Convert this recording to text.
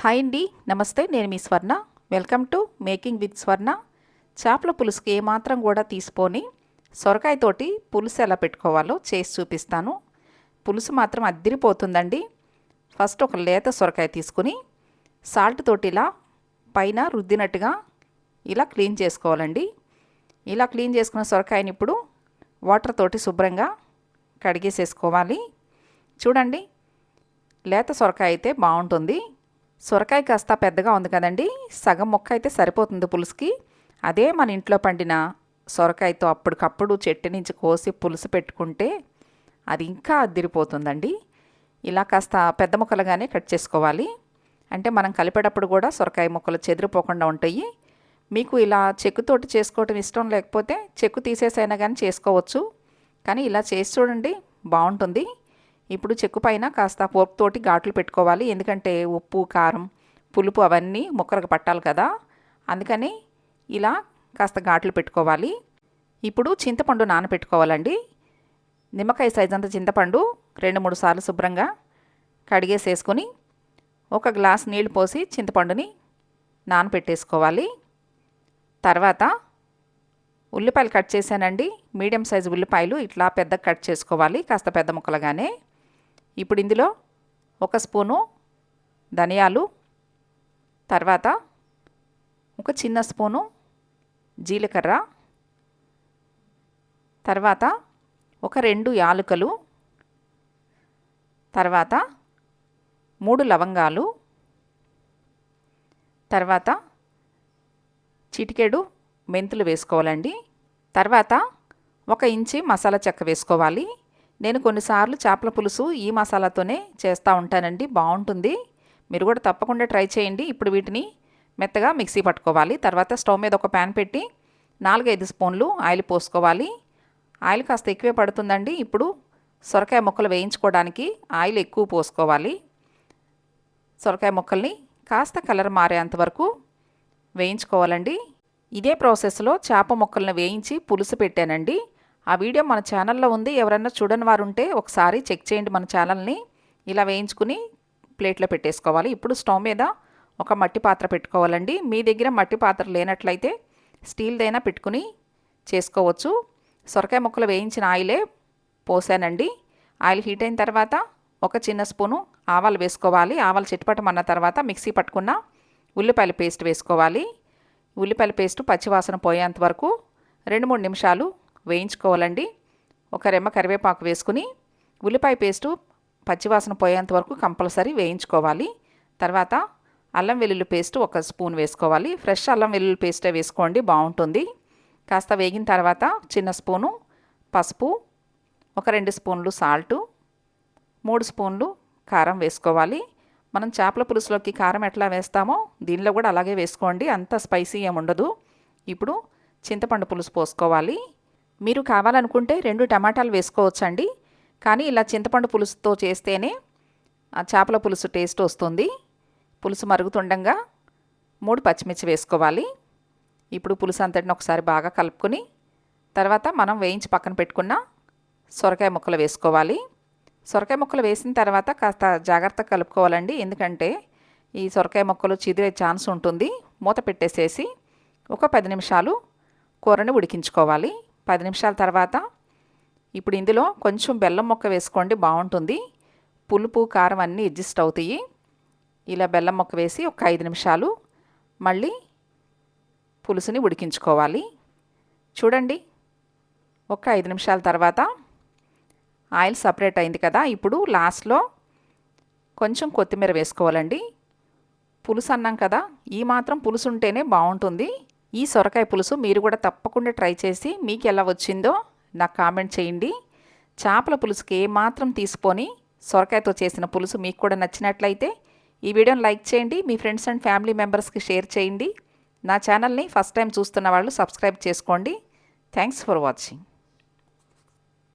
Hi అండి నమస్తే నేను మీ Swarna. Welcome to making with Swarna చేపల పులుసుకి ఏమాత్రం కూడా తీసుకొని సొరకాయతోటి పులుసు ఎలా పెట్టుకోవాలో చేసి చూపిస్తాను. పులుసు మాత్రం అద్దిరిపోతుందండి. ఫస్ట్ ఒక లేత సొరకాయ తీసుకుని సాల్ట్ తోటి ఇలా పైన రుద్దినట్టుగా ఇలా క్లీన్ చేసుకోవాలండి. ఇలా క్లీన్ చేసుకున్న సొరకాయని ఇప్పుడు వాటర్ తోటి శుభ్రంగా కడిగేసేసుకోవాలి. చూడండి లేత సొరకాయ అయితే బాగుంటుంది. సొరకాయ కాస్త పెద్దగా ఉంది కదండి. సగం మొక్క అయితే సరిపోతుంది పులుసుకి. అదే మన ఇంట్లో పండిన సొరకాయతో అప్పటికప్పుడు చెట్టు నుంచి కోసి పులుసు పెట్టుకుంటే అది ఇంకా అద్దిరిపోతుందండి. ఇలా కాస్త పెద్ద ముక్కలుగానే కట్ చేసుకోవాలి. అంటే మనం కలిపేటప్పుడు కూడా సొరకాయ ముక్కలు చెదిరిపోకుండా ఉంటాయి. మీకు ఇలా చెక్కుతోటి చేసుకోవటం ఇష్టం లేకపోతే చెక్కు తీసేసైనా కానీ చేసుకోవచ్చు. కానీ ఇలా చేసి చూడండి బాగుంటుంది. ఇప్పుడు చెక్కు పైన కాస్త పోపుతోటి ఘాట్లు పెట్టుకోవాలి. ఎందుకంటే ఉప్పు కారం పులుపు అవన్నీ ముక్కరకు పట్టాలి కదా. అందుకని ఇలా కాస్త ఘాట్లు పెట్టుకోవాలి. ఇప్పుడు చింతపండు నానబెట్టుకోవాలండి నిమ్మకాయ సైజ్ అంత చింతపండు రెండు మూడు సార్లు శుభ్రంగా కడిగేసేసుకొని ఒక గ్లాస్ నీళ్ళు పోసి చింతపండుని నానబెట్టేసుకోవాలి తర్వాత ఉల్లిపాయలు కట్ చేశానండి. మీడియం సైజు ఉల్లిపాయలు ఇట్లా పెద్ద కట్ చేసుకోవాలి. కాస్త పెద్ద ముక్కలుగానే. ఇప్పుడు ఇందులో ఒక స్పూను ధనియాలు తర్వాత ఒక చిన్న స్పూను జీలకర్ర తర్వాత ఒక రెండు యాలుకలు తర్వాత మూడు లవంగాలు తర్వాత చిటికెడు మెంతులు వేసుకోవాలండి. తర్వాత ఒక ఇంచి మసాలా చెక్క వేసుకోవాలి. నేను కొన్నిసార్లు చేపల పులుసు ఈ మసాలాతోనే చేస్తూ ఉంటానండి. బాగుంటుంది. మీరు కూడా తప్పకుండా ట్రై చేయండి. ఇప్పుడు వీటిని మెత్తగా మిక్సీ పట్టుకోవాలి. తర్వాత స్టవ్ మీద ఒక ప్యాన్ పెట్టి నాలుగైదు స్పూన్లు ఆయిల్ పోసుకోవాలి. ఆయిల్ కాస్త ఎక్కువే పడుతుందండి. ఇప్పుడు సొరకాయ ముక్కలు వేయించుకోవడానికి ఆయిల్ ఎక్కువ పోసుకోవాలి. సొరకాయ ముక్కల్ని కాస్త కలర్ మారేంత వరకు వేయించుకోవాలండి. ఇదే ప్రాసెస్లో చేప ముక్కలను వేయించి పులుసు పెట్టానండి. ఆ వీడియో మన ఛానల్లో ఉంది. ఎవరైనా చూడని వారు ఉంటే ఒకసారి చెక్ చేయండి మన ఛానల్ని ఇలా వేయించుకుని ప్లేట్లో పెట్టేసుకోవాలి. ఇప్పుడు స్టవ్ మీద ఒక మట్టి పాత్ర పెట్టుకోవాలండి. మీ దగ్గర మట్టి పాత్ర లేనట్లయితే స్టీల్దైనా పెట్టుకుని చేసుకోవచ్చు. సొరకాయ ముక్కలు వేయించిన ఆయిలే పోసానండి. ఆయిల్ హీట్ అయిన తర్వాత ఒక చిన్న స్పూను ఆవాలు వేసుకోవాలి. ఆవాలు చిట్టుపట్టమన్న తర్వాత మిక్సీ పట్టుకున్న ఉల్లిపాయల పేస్ట్ వేసుకోవాలి. ఉల్లిపాయల పేస్ట్ పచ్చివాసన పోయేంత వరకు రెండు మూడు నిమిషాలు వేయించుకోవాలండి. ఒక రెమ్మ కరివేపాకు వేసుకుని ఉల్లిపాయ పేస్టు పచ్చివాసన పోయేంత వరకు కంపల్సరీ వేయించుకోవాలి. తర్వాత అల్లం వెల్లుల్లి పేస్ట్ ఒక స్పూన్ వేసుకోవాలి. ఫ్రెష్ అల్లం వెల్లుల్లి పేస్టే వేసుకోండి బాగుంటుంది. కాస్త వేగిన తర్వాత చిన్న స్పూను పసుపు ఒక రెండు స్పూన్లు సాల్టు మూడు స్పూన్లు కారం వేసుకోవాలి. మనం చేపల పులుసులోకి కారం ఎట్లా వేస్తామో దీనిలో కూడా అలాగే వేసుకోండి అంత స్పైసీ ఏమి ఉండదు. ఇప్పుడు చింతపండు పులుసు పోసుకోవాలి. మీరు కావాలనుకుంటే రెండు టమాటాలు వేసుకోవచ్చండి. కానీ ఇలా చింతపండు పులుసుతో చేస్తేనే ఆ చేపల పులుసు టేస్ట్ వస్తుంది. పులుసు మరుగుతుండగా మూడు పచ్చిమిర్చి వేసుకోవాలి. ఇప్పుడు పులుసు అంతటిని ఒకసారి బాగా కలుపుకొని తర్వాత మనం వేయించి పక్కన పెట్టుకున్న సొరకాయ ముక్కలు వేసుకోవాలి. సొరకాయ ముక్కలు వేసిన తర్వాత కాస్త జాగ్రత్తగా కలుపుకోవాలండి. ఎందుకంటే ఈ సొరకాయ ముక్కలు చిదిరే ఛాన్స్ ఉంటుంది. మూత పెట్టేసేసి ఒక పది నిమిషాలు కూరని ఉడికించుకోవాలి. పది నిమిషాల తర్వాత ఇప్పుడు ఇందులో కొంచెం బెల్లం మొక్క వేసుకోండి బాగుంటుంది. పులుపు కారం అన్నీ అడ్జస్ట్ అవుతాయి. ఇలా బెల్లం మొక్క వేసి ఒక ఐదు నిమిషాలు మళ్ళీ పులుసుని ఉడికించుకోవాలి. చూడండి ఒక ఐదు నిమిషాల తర్వాత ఆయిల్ సపరేట్ అయింది కదా ఇప్పుడు లాస్ట్లో కొంచెం కొత్తిమీర వేసుకోవాలండి. పులుసు అన్నాం కదా ఈ మాత్రం పులుసు ఉంటేనే బాగుంటుంది. ఈ సొరకాయ పులుసు మీరు కూడా తప్పకుండా ట్రై చేసి మీకు ఎలా వచ్చిందో నాకు కామెంట్ చేయండి. చేపల పులుసుకి ఏమాత్రం తీసుకొని సొరకాయతో చేసిన పులుసు మీకు కూడా నచ్చినట్లయితే ఈ వీడియోని లైక్ చేయండి మీ ఫ్రెండ్స్ అండ్ ఫ్యామిలీ మెంబర్స్కి షేర్ చేయండి. నా ఛానల్ని ఫస్ట్ టైం చూస్తున్న వాళ్ళు సబ్స్క్రైబ్ చేసుకోండి. Thanks for watching.